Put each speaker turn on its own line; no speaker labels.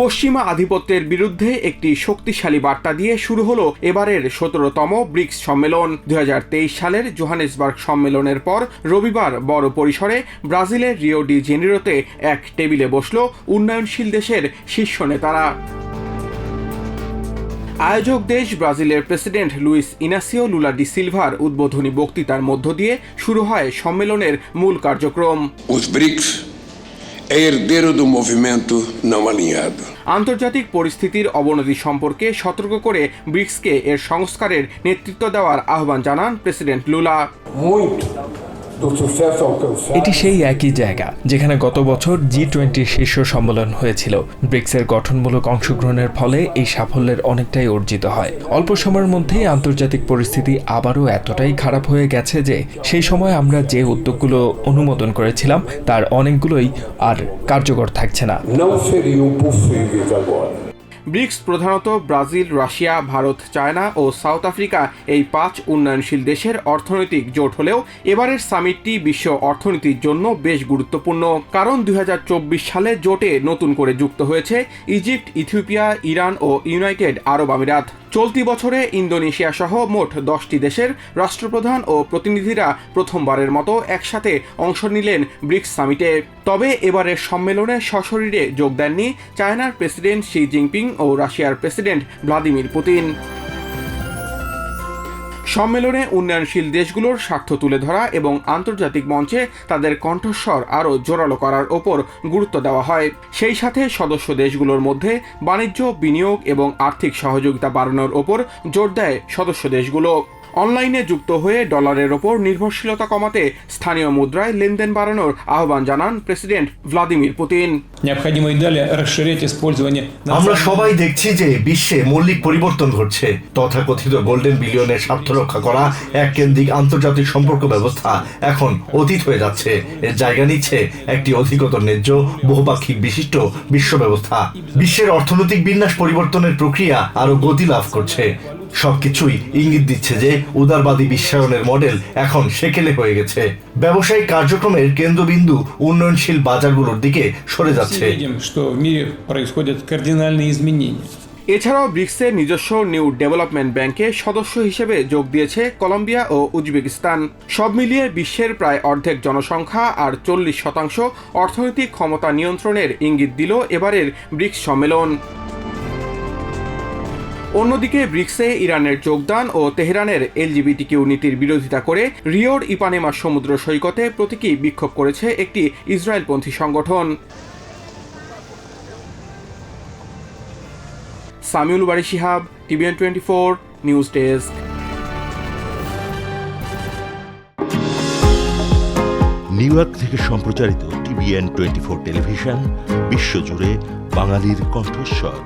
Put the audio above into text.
পশ্চিমা আধিপত্যের বিরুদ্ধে একটি শক্তিশালী বার্তা দিয়ে শুরু হলো এবারের সতেরোতম ব্রিক্স সম্মেলন। দু হাজার তেইশ সালের জোহানেসবার্গ সম্মেলনের পর রবিবার বড় পরিসরে ব্রাজিলের রিও ডি জেনিরোতে এক টেবিলে বসল উন্নয়নশীল দেশের শীর্ষ নেতারা। আয়োজক দেশ ব্রাজিলের president Luiz Inacio Lula da silver উদ্বোধনী বক্তৃতার মধ্য দিয়ে শুরু হয় সম্মেলনের মূল কার্যক্রম।
É herdeiro do movimento não alinhado.
আন্তর্জাতিক পরিস্থিতির অবনতি সম্পর্কে সতর্ক করে ব্রিক্সকে এর সংস্কারের নেতৃত্ব দেওয়ার আহ্বান জানান প্রেসিডেন্ট লুলা
এটি সেই একই জায়গা যেখানে গত বছর জি টোয়েন্টি শীর্ষ সম্মেলন হয়েছিল। ব্রিক্সের গঠনমূলক অংশগ্রহণের ফলে এই সাফল্যের অনেকটাই অর্জিত হয়। অল্প সময়ের মধ্যেই আন্তর্জাতিক পরিস্থিতি আবারও এতটাই খারাপ হয়ে গেছে যে সেই সময় আমরা যে উদ্যোগগুলো অনুমোদন করেছিলাম তার অনেকগুলোই আর কার্যকর থাকছে না।
ব্রিক্স প্রধানত ব্রাজিল, রাশিয়া, ভারত, চায়না ও সাউথ আফ্রিকা এই পাঁচ উন্নয়নশীল দেশের অর্থনৈতিক জোট হলেও এবারের সামিটটি বিশ্ব অর্থনীতির জন্য বেশ গুরুত্বপূর্ণ। কারণ দু হাজার চব্বিশ সালে জোটে নতুন করে যুক্ত হয়েছে ইজিপ্ট, ইথিওপিয়া, ইরান ও ইউনাইটেড আরব আমিরাত। চলতি বছরে ইন্দোনেশিয়া সহ মোট দশটি দেশের রাষ্ট্রপ্রধান ও প্রতিনিধিরা প্রথমবারের মতো একসাথে অংশ নিলেন ব্রিক্স সামিটে। তবে এবারের সম্মেলনে সশরীরে যোগ দেননি চায়নার প্রেসিডেন্ট শি জিনপিং ও রাশিয়ার প্রেসিডেন্ট ভ্লাদিমির পুতিন। সম্মেলনে উন্নয়নশীল দেশগুলোর স্বার্থ তুলে ধরা এবং আন্তর্জাতিক মঞ্চে তাদের কণ্ঠস্বর আরও জোরালো করার ওপর গুরুত্ব দেওয়া হয়। সেই সাথে সদস্য দেশগুলোর মধ্যে বাণিজ্য, বিনিয়োগ এবং আর্থিক সহযোগিতা বাড়ানোর ওপর জোর দেয় সদস্য দেশগুলো। অনলাইনে যুক্ত হয়ে ডলারের ওপর নির্ভরশীলতা কমাতে স্থানীয় মুদ্রায় লেনদেন বাড়ানোর আহ্বান জানান প্রেসিডেন্ট ভ্লাদিমির পুতিন।
আমরা সবাই দেখছি যে বিশ্বে মৌলিক পরিবর্তন ঘটছে। তথাকথিত গোল্ডেন বিলিয়নের স্বার্থ রক্ষা করা এক কেন্দ্রিক আন্তর্জাতিক সম্পর্ক ব্যবস্থা এখন অতীত হয়ে যাচ্ছে। এর জায়গা নিচ্ছে একটি অধিকতর ন্যায্য বহুপাক্ষিক বিশিষ্ট বিশ্ব ব্যবস্থা। বিশ্বের অর্থনৈতিক বিন্যাস পরিবর্তনের প্রক্রিয়া আরও গতি লাভ করছে। সবকিছুই ইঙ্গিত দিচ্ছে যে উদারবাদী বিশ্বায়নের মডেল এখন সেকেলে হয়ে গেছে। ব্যবসায়িক কার্যক্রমের কেন্দ্রবিন্দু উন্নয়নশীল বাজারগুলোর দিকে সরে যাচ্ছে।
এছাড়াও ব্রিক্সের নিজস্ব নিউ ডেভেলপমেন্ট ব্যাংকে সদস্য হিসেবে যোগ দিয়েছে কলম্বিয়া ও উজবেকিস্তান। সব মিলিয়ে বিশ্বের প্রায় অর্ধেক জনসংখ্যা আর চল্লিশ শতাংশ অর্থনৈতিক ক্ষমতা নিয়ন্ত্রণের ইঙ্গিত দিল এবারের ব্রিক্স সম্মেলন। অন্যদিকে ব্রিক্সে ইরানের যোগদান ও তেহরানের এলজিবিটি নীতির বিরোধিতা করে রিওর ইপানেমা সমুদ্র সৈকতে প্রতীকী বিক্ষোভ করেছে একটি ইসরায়েলপন্থী সংগঠন। Samiul Bari Shihab, TVN twenty four news desk.
New York থেকে সম্প্রচারিত টিভিএন টোয়েন্টি ফোর টেলিভিশন, বিশ্বজুড়ে বাঙালির কণ্ঠস্বর।